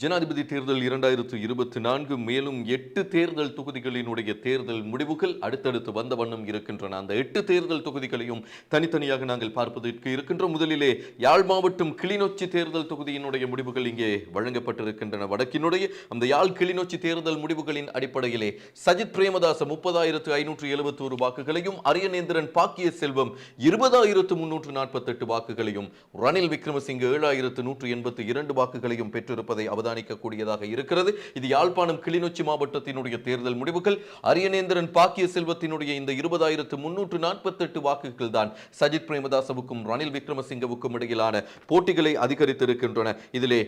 ஜனாதிபதி தேர்தல் இரண்டாயிரத்து இருபத்தி நான்கு மேலும் எட்டு தேர்தல் தொகுதிகளினுடைய தேர்தல் முடிவுகள் அடுத்தடுத்து வந்த வண்ணம் இருக்கின்றன. அந்த எட்டு தேர்தல் தொகுதிகளையும் தனித்தனியாக நாங்கள் பார்ப்பதற்கு இருக்கின்ற முதலிலே யாழ் மாவட்டம் கிளிநொச்சி தேர்தல் தொகுதியினுடைய முடிவுகள் இங்கே வழங்கப்பட்டிருக்கின்றன. வடக்கினுடைய அந்த யாழ் கிளிநொச்சி தேர்தல் முடிவுகளின் அடிப்படையிலே சஜித் பிரேமதாச முப்பதாயிரத்து ஐநூற்று எழுபத்தி ஒரு வாக்குகளையும் அரியநேந்திரன் பாக்கிய செல்வம் இருபதாயிரத்து முன்னூற்று நாற்பத்தெட்டு வாக்குகளையும் ரணில் விக்ரமசிங்க ஏழாயிரத்து நூற்று எண்பத்தி இரண்டு வாக்குகளையும் பெற்றிருப்பதை அவதானிக்கக்கூடியதாக இருக்கிறது. இது யாழ்ப்பாணம் கிளிநொச்சி மாவட்டத்தினுடைய தேர்தல் முடிவுகள். அரியநேந்திரன் பாக்கிய செல்வத்தினுடைய இந்த இருபதாயிரத்து முன்னூற்று நாற்பத்தெட்டு வாக்குகள் தான் சஜித் பிரேமதாசவுக்கும் ரணில் விக்ரமசிங்கவுக்கும் இடையிலான போட்டிகளை அதிகரித்திருக்கின்றன. இதிலே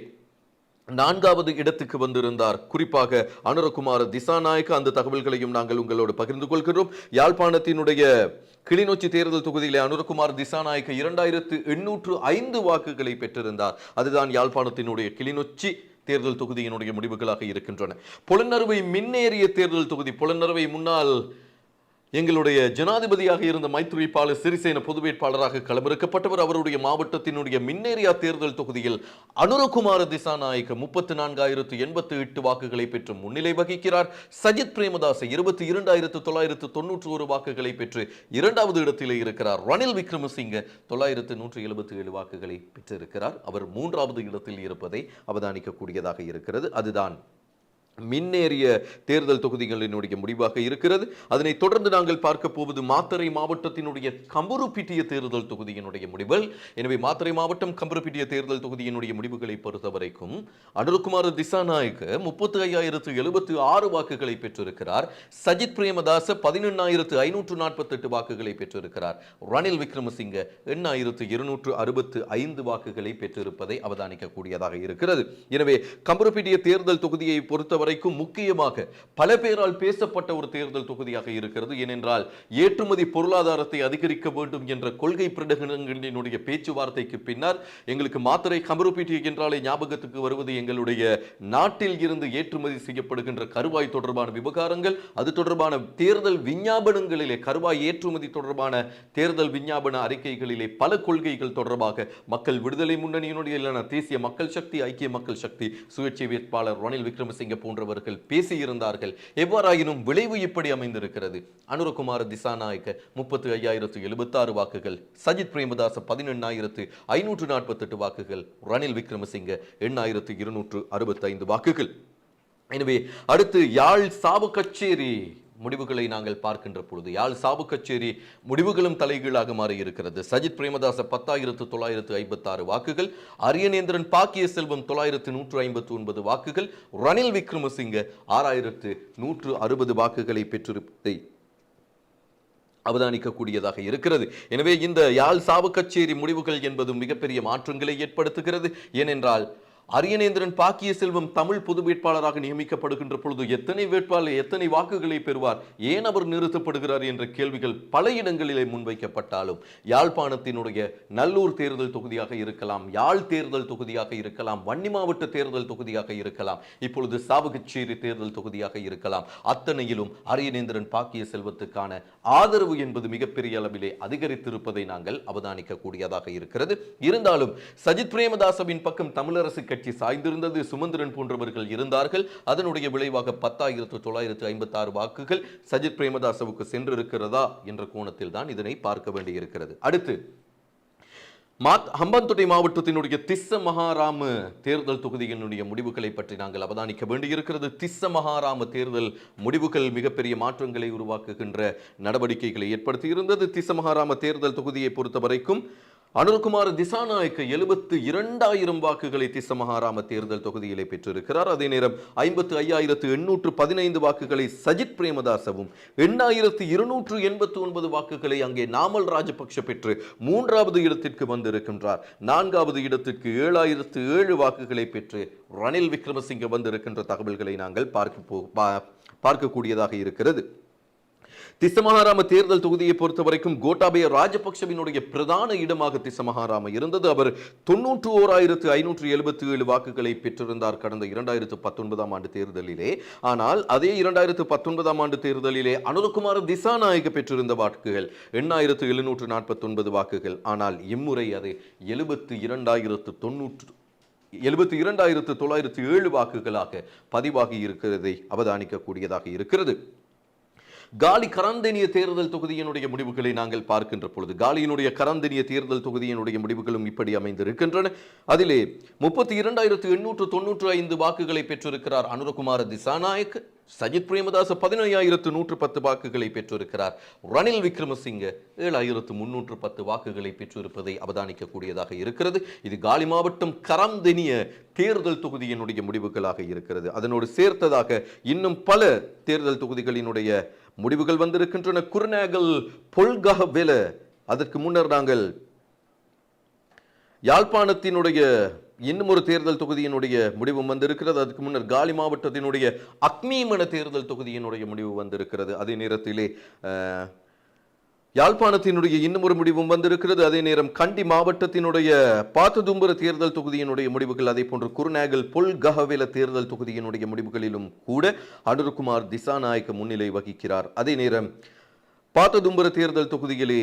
நான்காவது இடத்துக்கு வந்திருந்தார். குறிப்பாக அனுரகுமார் திசாநாயக்க அந்த தகவல்களையும் நாங்கள் உங்களோடு பகிர்ந்து கொள்கிறோம் யாழ்ப்பாணத்தினுடைய கிளிநொச்சி தேர்தல் தொகுதியிலே அனுரகுமார் திசாநாயக்க இரண்டாயிரத்து எண்ணூற்று ஐந்து வாக்குகளை பெற்றிருந்தார். அதுதான் யாழ்ப்பாணத்தினுடைய கிளிநொச்சி தேர்தல் தொகுதியினுடைய முடிவுகளாக இருக்கின்றன. புலனறுவை மின்னேறிய தேர்தல் தொகுதி புலனறுவை முன்னாள் எங்களுடைய ஜனாதிபதியாக இருந்த மைத்ரிபால சிறிசேன பொது வேட்பாளராக களமிறக்கப்பட்டவர் அவருடைய மாவட்டத்தினுடைய மின்னேரியா தேர்தல் தொகுதியில் அனுரகுமார திசாநாயக்க முப்பத்தி நான்காயிரத்து எண்பத்தி எட்டு வாக்குகளை பெற்று முன்னிலை வகிக்கிறார். சஜித் பிரேமதாச இருபத்தி இரண்டாயிரத்து தொள்ளாயிரத்து தொன்னூற்று ஒரு வாக்குகளை பெற்று இரண்டாவது இடத்திலே இருக்கிறார். ரணில் விக்ரமசிங்க தொள்ளாயிரத்து நூற்றி எழுபத்தி ஏழு வாக்குகளை பெற்றிருக்கிறார். அவர் மூன்றாவது இடத்தில் இருப்பதை அவதானிக்கக்கூடியதாக இருக்கிறது. அதுதான் மின்னேறிய தேர்தல் தொகுதிகளினுடைய முடிவாக இருக்கிறது. அதனைத் தொடர்ந்து நாங்கள் பார்க்க போவது மாத்தறை மாவட்டத்தினுடைய கம்பருப்பிட்டிய தேர்தல் தொகுதியினுடைய முடிவுகள் எனவே மாத்தறை மாவட்டம் கம்பருப்பிட்டிய தேர்தல் தொகுதியினுடைய முடிவுகளை பொறுத்தவரைக்கும் அனுருகுமார் திசாநாயக்க முப்பத்தி ஐயாயிரத்து எழுபத்து ஆறு வாக்குகளை பெற்றிருக்கிறார். சஜித் பிரேமதாச பதினெண்ணாயிரத்து ஐநூற்று நாற்பத்தெட்டு வாக்குகளை பெற்றிருக்கிறார். ரணில் விக்ரமசிங்க எண்ணாயிரத்து இருநூற்று அறுபத்து ஐந்து வாக்குகளை பெற்றிருப்பதை அவதானிக்கக்கூடியதாக இருக்கிறது. எனவே கம்பருப்பிட்டிய தேர்தல் தொகுதியை பொறுத்தவரை வரைக்கும் முக்கியமாக பல பேரால் பேசப்பட்ட ஒரு தேர்தல் தொகுதியாக இருக்கிறது. ஏனென்றால் ஏற்றுமதி பொருளாதாரத்தை அதிகரிக்க வேண்டும் என்ற கொள்கை பிரகடனங்களினுடைய பேச்சுவார்த்தைக்கு பின்னர் எங்களுக்கு மாத்திரை கமருப்பீட்டி என்றாலே ஞாபகத்துக்கு வருவது எங்களுடைய நாட்டில் இருந்து ஏற்றுமதி செய்யப்படுகின்ற கருவாய் தொடர்பான விவகாரங்கள் அது தொடர்பான தேர்தல் விஞ்ஞாபனங்களிலே கருவாய் ஏற்றுமதி தொடர்பான தேர்தல் விஞ்ஞாபன அறிக்கைகளிலே பல கொள்கைகள் தொடர்பாக மக்கள் விடுதலை முன்னணியினுடைய தேசிய மக்கள் சக்தி ஐக்கிய மக்கள் சக்தி சுயேட்சை வேட்பாளர் ரணில் விக்ரமசிங்க போன்ற போன்றவர்கள் பேசியிருந்தார்கள். எவ்வாறாயினும் விளைவு இப்படி அமைந்திருக்கிறது? அனுரகுமார திசாநாயக்க முப்பத்தி ஐயாயிரத்து எழுபத்தாறு வாக்குகள் சஜித் பிரேமதாச பதினெண்ணாயிரத்து ஐநூற்று நாற்பத்தெட்டு வாக்குகள் ரணில் விக்ரமசிங்க எண்ணாயிரத்து இருநூற்று அறுபத்தைந்து வாக்குகள். எனவே அடுத்து யாழ் சாவு கச்சேரி. முடிவுகளை நாங்கள் பார்க்கின்ற பொழுது யாழ் சாபு கச்சேரி முடிவுகளும் தலைகீழாக மாறி இருக்கிறது சஜித் பிரேமதாச பத்தாயிரத்து தொள்ளாயிரத்து ஐம்பத்தாறு வாக்குகள் அரியநேந்திரன் பாக்கிய செல்வம் தொள்ளாயிரத்து நூற்று ஐம்பத்தி ஒன்பது வாக்குகள் ரணில் விக்ரமசிங்க ஆறாயிரத்து நூற்று அறுபது வாக்குகளை பெற்றிருப்பதை அவதானிக்கக்கூடியதாக இருக்கிறது. எனவே இந்த யாழ் சாவு கச்சேரி முடிவுகள் என்பது மிகப்பெரிய மாற்றங்களை ஏற்படுத்துகிறது. ஏனென்றால் அரியநேந்திரன் பாக்கிய செல்வம் தமிழ் பொது வேட்பாளராக நியமிக்கப்படுகின்ற பொழுது எத்தனை வேட்பாளர் எத்தனை வாக்குகளை பெறுவார் ஏன் அவர் நிறுத்தப்படுகிறார் என்ற கேள்விகள் பல இடங்களிலே முன்வைக்கப்பட்டாலும் யாழ்ப்பாணத்தினுடைய நல்லூர் தேர்தல் தொகுதியாக இருக்கலாம் யாழ் தேர்தல் தொகுதியாக இருக்கலாம் வன்னி மாவட்ட தேர்தல் தொகுதியாக இருக்கலாம் இப்பொழுது சாவகச்சேரி தேர்தல் தொகுதியாக இருக்கலாம். அத்தனையிலும் அரியநேந்திரன் பாக்கிய செல்வத்துக்கான ஆதரவு என்பது மிகப்பெரிய அளவிலே அதிகரித்திருப்பதை நாங்கள் அவதானிக்கக்கூடியதாக இருக்கிறது. இருந்தாலும் சஜித் பிரேமதாசவின் பக்கம் தமிழரசு கட்சி கட்சி சாய்ந்திருந்தது சுமந்திரன் போன்றவர்கள் இருந்தார்கள். அதனுடைய விளைவாக பத்தாயிரத்து தொள்ளாயிரத்து ஐம்பத்தி ஆறு வாக்குகள் சஜித் பிரேமதாசவுக்கு சென்றிருக்கிறதா என்ற கோணத்தில் தான் இதனை பார்க்க வேண்டியிருக்கிறது. அடுத்து மாத் ஹம்பந்தோட்டை மாவட்டத்தினுடைய திஸ்ஸ மகாராம தேர்தல் தொகுதியினுடைய முடிவுகளை பற்றி நாங்கள் அவதானிக்க வேண்டியிருக்கிறது. திஸ்ஸ மகாராம தேர்தல் முடிவுகள் மிகப்பெரிய மாற்றங்களை உருவாக்குகின்ற நடவடிக்கைகளை ஏற்படுத்தியிருந்தது. திஸ்ஸ மகாராம தேர்தல் தொகுதியை பொறுத்த வரைக்கும் அனுர்குமார் திசாநாயக்க எழுபத்து இரண்டாயிரம் வாக்குகளை திசமகாராம தேர்தல் தொகுதியிலே பெற்றிருக்கிறார். அதே நேரம் ஐம்பத்து ஐயாயிரத்து எண்ணூற்று பதினைந்து வாக்குகளை சஜித் பிரேமதாசவும் எண்ணாயிரத்து இருநூற்று எண்பத்து ஒன்பது வாக்குகளை அங்கே நாமல் ராஜபக்ஷ பெற்று மூன்றாவது இடத்திற்கு வந்திருக்கின்றார். நான்காவது இடத்திற்கு ஏழாயிரத்து ஏழு வாக்குகளை பெற்று ரணில் விக்ரமசிங்க வந்திருக்கின்ற தகவல்களை நாங்கள் பார்க்க போ பா- பார்க்கக்கூடியதாக இருக்கிறது. திசமகாராம தேர்தல் தொகுதியை பொறுத்த வரைக்கும் கோட்டாபய ராஜபக்சவினுடைய பிரதான இடமாக திசமகாராம இருந்தது. அவர் தொன்னூற்று ஓராயிரத்து ஐநூற்று எழுபத்தி ஏழு வாக்குகளை பெற்றிருந்தார் கடந்த இரண்டாயிரத்து பத்தொன்பதாம் ஆண்டு தேர்தலிலே. ஆனால் அதே இரண்டாயிரத்து பத்தொன்பதாம் ஆண்டு தேர்தலிலே அனுரகுமார திசாநாயக பெற்றிருந்த வாக்குகள் எண்ணாயிரத்து எழுநூற்று நாற்பத்தொன்பது வாக்குகள். ஆனால் இம்முறை அது எழுபத்து இரண்டாயிரத்து தொன்னூற்று எழுபத்தி இரண்டாயிரத்து தொள்ளாயிரத்து ஏழு வாக்குகளாக பதிவாகி இருக்கிறதை அவதானிக்கக்கூடியதாக இருக்கிறது. காலி கரந்தனிய தேர்தல் தொகுதியினுடைய முடிவுகளை நாங்கள் பார்க்கின்ற பொழுது காலியினுடைய கரந்தனிய தேர்தல் தொகுதியினுடைய முடிவுகளும் இப்படி அமைந்திருக்கின்றன. அதிலே முப்பத்தி இரண்டாயிரத்து எண்ணூற்று தொன்னூற்று ஐந்து வாக்குகளை பெற்றிருக்கிறார் அனுரகுமார திசாநாயக் சஜித் பிரேமதாச பதினையாயிரத்து நூற்று பத்து வாக்குகளை பெற்றிருக்கிறார் ரணில் விக்ரமசிங்க ஏழாயிரத்து முன்னூற்று பத்து வாக்குகளை பெற்றிருப்பதை அவதானிக்கக்கூடியதாக இருக்கிறது. இது காலி மாவட்டம் கரந்தெனிய தேர்தல் தொகுதியினுடைய முடிவுகளாக இருக்கிறது. அதனோடு சேர்த்ததாக இன்னும் பல தேர்தல் தொகுதிகளினுடைய முடிவுகள் வந்திருக்கின்றன. குருநாகல் பொல்கஹவெல அதற்கு முன்னர் நாங்கள் யாழ்ப்பாணத்தினுடைய இன்னும் ஒரு தேர்தல் தொகுதியினுடைய முடிவும் வந்திருக்கிறது. அதுக்கு முன்னர் காலி மாவட்டத்தினுடைய அக்மீமன தேர்தல் தொகுதியினுடைய முடிவு வந்திருக்கிறது. அதே நேரத்திலே யாழ்ப்பாணத்தினுடைய இன்னும் ஒரு முடிவும் வந்திருக்கிறது. அதே நேரம் கண்டி மாவட்டத்தினுடைய பாத்ததும்புர தேர்தல் தொகுதியினுடைய முடிவுகள் அதே போன்று குருநாகல் பொல் தேர்தல் தொகுதியினுடைய முடிவுகளிலும் கூட அனுருகுமார் திசாநாயக்க முன்னிலை வகிக்கிறார். அதே நேரம் பாத்ததும்புர தேர்தல் தொகுதியிலே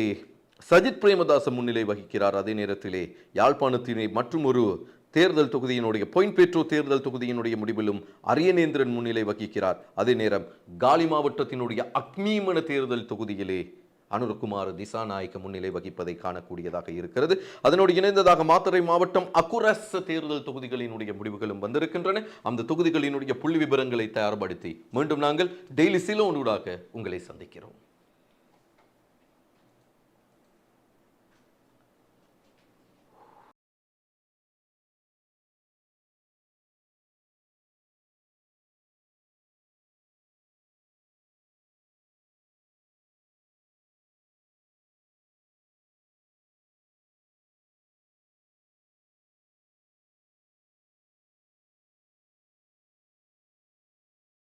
சஜித் பிரேமதாச முன்னிலை வகிக்கிறார். அதே நேரத்திலே யாழ்ப்பாணத்தினை மற்றும் ஒரு தேர்தல் தொகுதியினுடைய பொயின் பெட்ரோ தேர்தல் தொகுதியினுடைய முடிவிலும் அரியநேந்திரன் முன்னிலை வகிக்கிறார். அதே நேரம் காலி மாவட்டத்தினுடைய அக்மீமன தேர்தல் தொகுதியிலே அனுரகுமார் திசாநாயக்க முன்னிலை வகிப்பதை காணக்கூடியதாக இருக்கிறது. அதனோடு இணைந்ததாக மாத்தறை மாவட்டம் அக்குரஸ் தேர்தல் தொகுதிகளினுடைய முடிவுகளும் வந்திருக்கின்றன. அந்த தொகுதிகளினுடைய புள்ளி விபரங்களை தயார்படுத்தி மீண்டும் நாங்கள் டெய்லி சிலோனூடாக உங்களை சந்திக்கிறோம்.